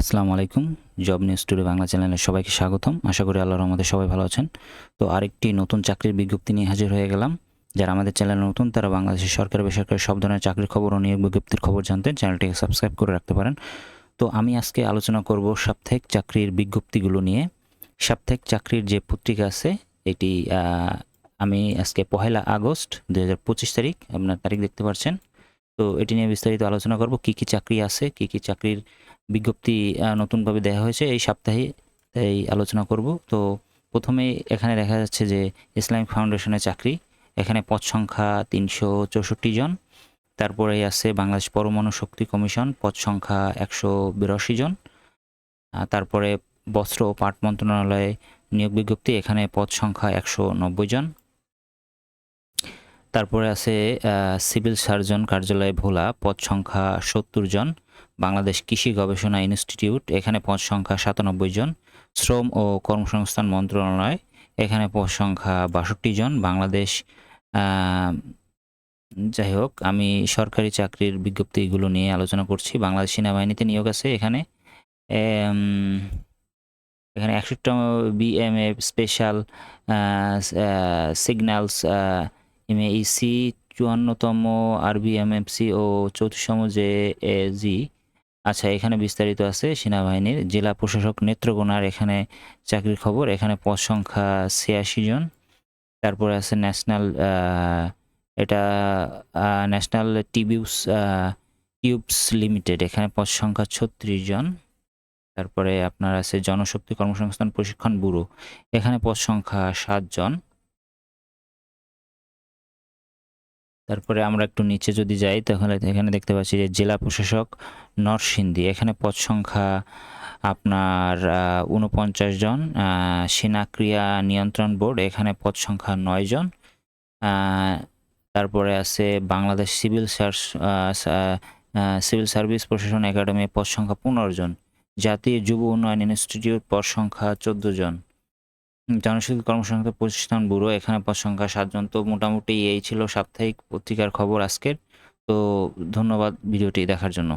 আসসালামু আলাইকুম job news today Bangla চ্যানেলে সবাইকে স্বাগতম। আশা করি আল্লাহর রহমতে সবাই ভালো আছেন। তো আরেকটি নতুন চাকরির বিজ্ঞপ্তি নিয়ে হাজির হয়ে গেলাম। যারা আমাদের চ্যানেলে নতুন, তারা বাংলাদেশের সরকার, বেসরকারি সব ধরনের চাকরির খবর ও নিয়োগ বিজ্ঞপ্তির খবর জানতে চ্যানেলটিকে সাবস্ক্রাইব করে রাখতে পারেন। তো আমি আজকে আলোচনা করব সাপ্তাহিক চাকরির বিজ্ঞপ্তিগুলো নিয়ে। সাপ্তাহিক চাকরির যে পত্রিকা আছে, এটি আমি আজকে পহেলা আগস্ট দু হাজার পঁচিশ তারিখ, আপনার তারিখ দেখতে পাচ্ছেন। তো এটি নিয়ে বিস্তারিত আলোচনা করব। কি কি চাকরি আছে, কি কি চাকরির বিজ্ঞপ্তি নতুনভাবে দেওয়া হয়েছে এই সপ্তাহে এই আলোচনা করব। তো প্রথমেই এখানে দেখা যাচ্ছে যে ইসলামিক ফাউন্ডেশনের চাকরি, এখানে পদ সংখ্যা তিনশো চৌষট্টি জন। তারপরে আছে বাংলাদেশ পরমাণু শক্তি কমিশন, পদ সংখ্যা একশো বিরাশি জন। তারপরে বস্ত্র ও পাট মন্ত্রণালয়ে নিয়োগ বিজ্ঞপ্তি, এখানে পদ সংখ্যা একশো নব্বই জন। তারপরে আছে সিভিল সার্জন কার্যালয় ভোলা, পদ সংখ্যা সত্তর জন। বাংলাদেশ কৃষি গবেষণা ইনস্টিটিউট, এখানে পদ সংখ্যা সাতানব্বই জন। শ্রম ও কর্মসংস্থান মন্ত্রণালয়, এখানে পদ সংখ্যা বাষট্টি জন। বাংলাদেশ যাই হোক, আমি সরকারি চাকরির বিজ্ঞপ্তিগুলো নিয়ে আলোচনা করছি। বাংলাদেশ সেনাবাহিনীতে নিয়োগ আছে এখানে। এখানে একষট্টি বিএমএ স্পেশাল সিগন্যালস এমএইসি চুয়ান্নতম আরবিএমএফসি ও চৌত্রিশতম জে এ জি আচ্ছা এখানে বিস্তারিত আছে সেনাবাহিনীর জেলা প্রশাসক নেত্রকোনার এখানে চাকরির খবর, এখানে পদ সংখ্যা ছিয়াশি জন। তারপরে আছে ন্যাশনাল এটা ন্যাশনাল টিবিউস টিউবস লিমিটেড, এখানে পদ সংখ্যা ছত্রিশ জন। তারপরে আপনার আছে জনশক্তি কর্মসংস্থান প্রশিক্ষণ ব্যুরো, এখানে পদ সংখ্যা সাত জন। তারপরে আমরা একটু নিচে যদি যাই, তাহলে এখানে দেখতে পাচ্ছি যে জেলা প্রশাসক নরসিংদী। এখানে পদ সংখ্যা আপনার উনপঞ্চাশ জন। সেনা ক্রিয়া নিয়ন্ত্রণ বোর্ড, এখানে পদ সংখ্যা নয় জন। তারপরে আছে বাংলাদেশ সিভিল সার্স সিভিল সার্ভিস প্রশাসন একাডেমি, পদ সংখ্যা পনেরো জন। জাতীয় যুব উন্নয়ন ইনস্টিটিউট, পদ সংখ্যা চোদ্দ জন। জনশক্তি কর্মসংস্থান প্রতিষ্ঠান ব্যুরো, এখানে পদ সংখ্যা সাতজন তো মোটামুটি এই ছিল সাপ্তাহিক পত্রিকার খবর আজকের। তো ধন্যবাদ ভিডিওটি দেখার জন্য।